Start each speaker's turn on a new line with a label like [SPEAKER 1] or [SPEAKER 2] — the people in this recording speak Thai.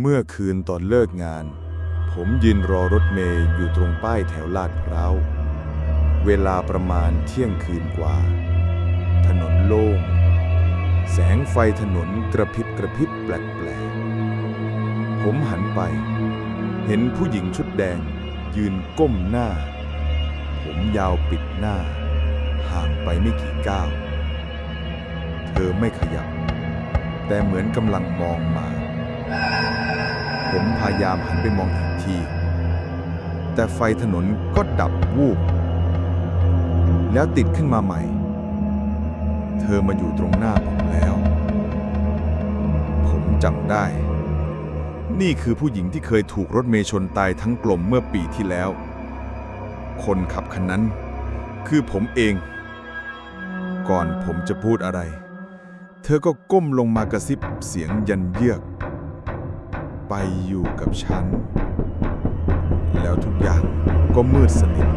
[SPEAKER 1] เมื่อคืนตอนเลิกงาน ผมยืนรอรถเมย์อยู่ตรงป้ายแถวลาดพร้าว เวลาประมาณเที่ยงคืนกว่า ถนนโล่ง แสงไฟถนนกระพริบกระพริบแปลกๆ ผมหันไป เห็นผู้หญิงชุดแดงยืนก้มหน้า ผมยาวปิดหน้า ห่างไปไม่กี่ก้าว เธอไม่ขยับ แต่เหมือนกำลังมองมา ผมพยายามหันไปมองอีกที แต่ไฟถนนก็ดับวูบ แล้วติดขึ้นมาใหม่ เธอมาอยู่ตรงหน้าผมแล้ว ผมจำได้ นี่คือผู้หญิงที่เคยถูกรถเมย์ชนตายทั้งกลมเมื่อปีที่แล้ว คนขับคันนั้น คือผมเอง ก่อนผมจะพูดอะไร เธอก็ก้มลงมากระซิบเสียงยันเยือก ไปอยู่กับฉัน แล้วทุกอย่างก็มืดสนิท